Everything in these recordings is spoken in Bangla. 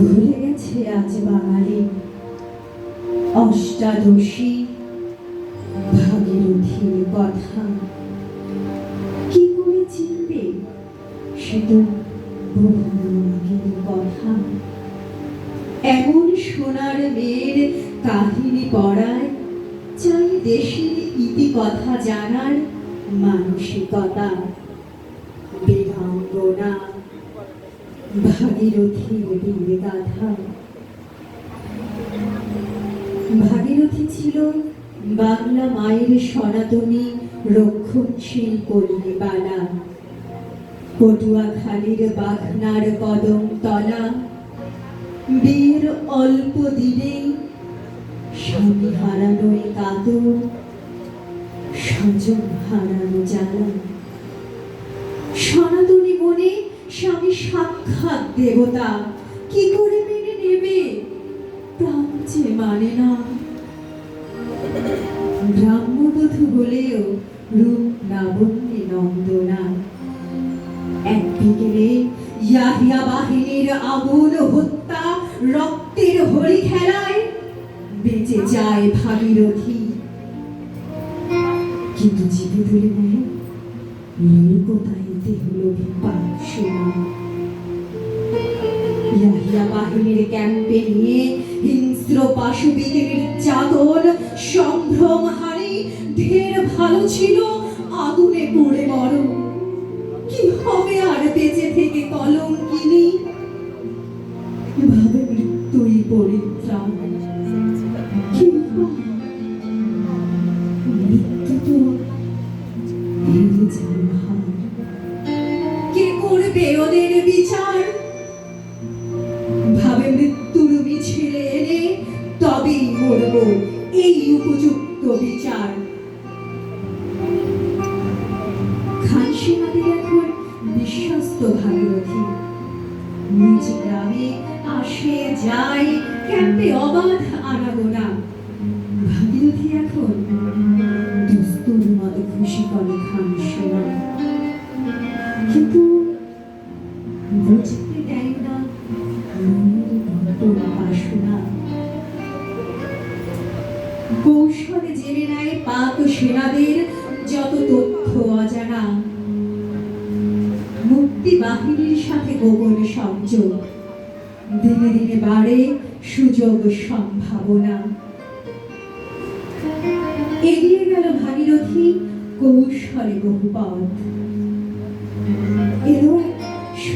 ভুলে গেছে আজ বাঙালি। অষ্টাদশী ভাগীরথীর কথা। কি করে চিনবে সে তো কথা। এমন সোনার মেয়ের কাহিনী পড়ায় চাই দেশের ইতি কথা জানার মানসিকতা। বীরাঙ্গনা ভাগীরথীর বীর গাথা ভাগীরথী ছিল বাংলা মায়ের সনাতনী রক্ষণশীল পল্লীবালা পটুয়াখালীর বাঘনার কদম তলা, বিয়ের অল্প দিনে স্বামী হারানোয় কাতর, স্বজন হারানো জ্বালা সনাতনী স্বামী সাক্ষাৎ দেবতা। কি করে মেনে নেবে? যে মানে না। ব্রাহ্মবধূ হলেও রূপ লাবণ্যে নন্দনা। ইয়াহিয়া বাহিনীর হত্যা, রক্তের হরি খেলায় বেঁচে যায় ভাগীরথী। কিন্তু জীবে ধরে বাহিনীর ক্যাম্পে নিয়ে হিংস্র পাশুবিদের চাদর, সম্ভ্রম হারি, ঢের ভালো ছিল, আগুনে পড়ে মরণ। কি হবে আর বেঁচে থেকে কলম? কে করবে ওদের বিচার? ভাবে মৃত্যুর মিছিলে এনে তবেই মরব এই উপযুক্ত বিচার। খানসিমাদের এখন বিশ্বস্ত ভাগীরথী। নিজ গ্রামে আসে, যায়, ক্যাম্পে অবাধ আনাগোনা। বুঝতে দেয় না বাসনা কৌশলে জেনে নেয় পাক সেনাদের যত তথ্য অজানা। মুক্তি বাহিনীর সাথে গোপন সংযোগ। দিনে দিনে বাড়ে সুযোগ সম্ভাবনা। এগিয়ে গেল ভাগীরথী কৌশলে বহু পথ। এলো এক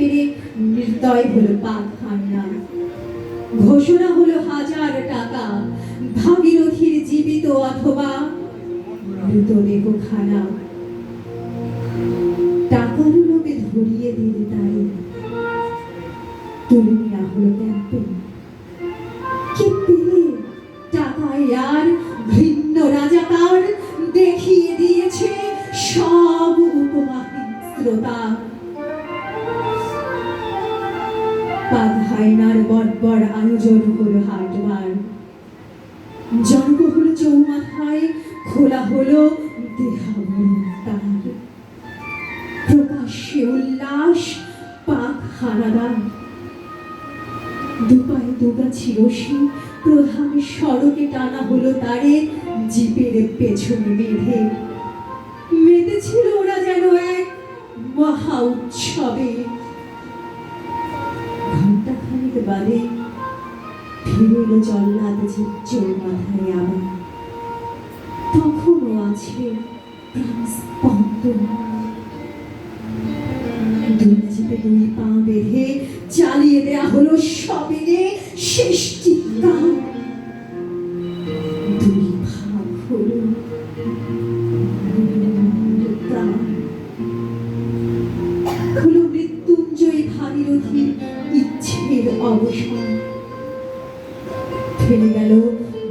পেরে নির্দয় হলো পাক হান্না ঘোষণা হলো হাজার টাকা, ভাগীরথীর জীবিত অথবা মৃতদেহ খানা টাকার লোকে ধরিয়ে দিলে তাই। তুলে আয়োজন হলো হাটবার। জন্ম হলো চৌমাথায় খোলা হলো দেহাবরণ তার প্রকাশ্যে উল্লাস, পাক দুপায়ে প্রধান সড়কে টানা হলো তারে, জিপের পেছনে বেঁধে। মেতেছিল ওরা যেন এক মহা উৎসবে। এলো জল্লাদ চোর মাথায় আবার তখনও আছে দুই পা বেঁধে চালিয়ে দেয়া হলো সবিনে শেষ মৃত্যুঞ্জয়ী অবসান। ফেলে গেল।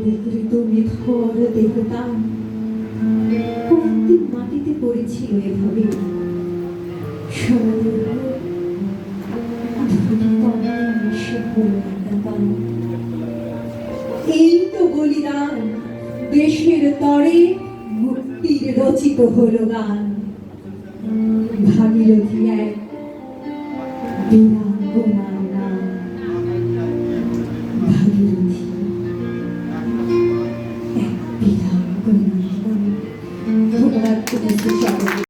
বিকৃত মাটিতে পড়েছিল এভাবে। এই তো দেশের তরে মুক্তির রচিত হলো গান। ভাগীরথী এক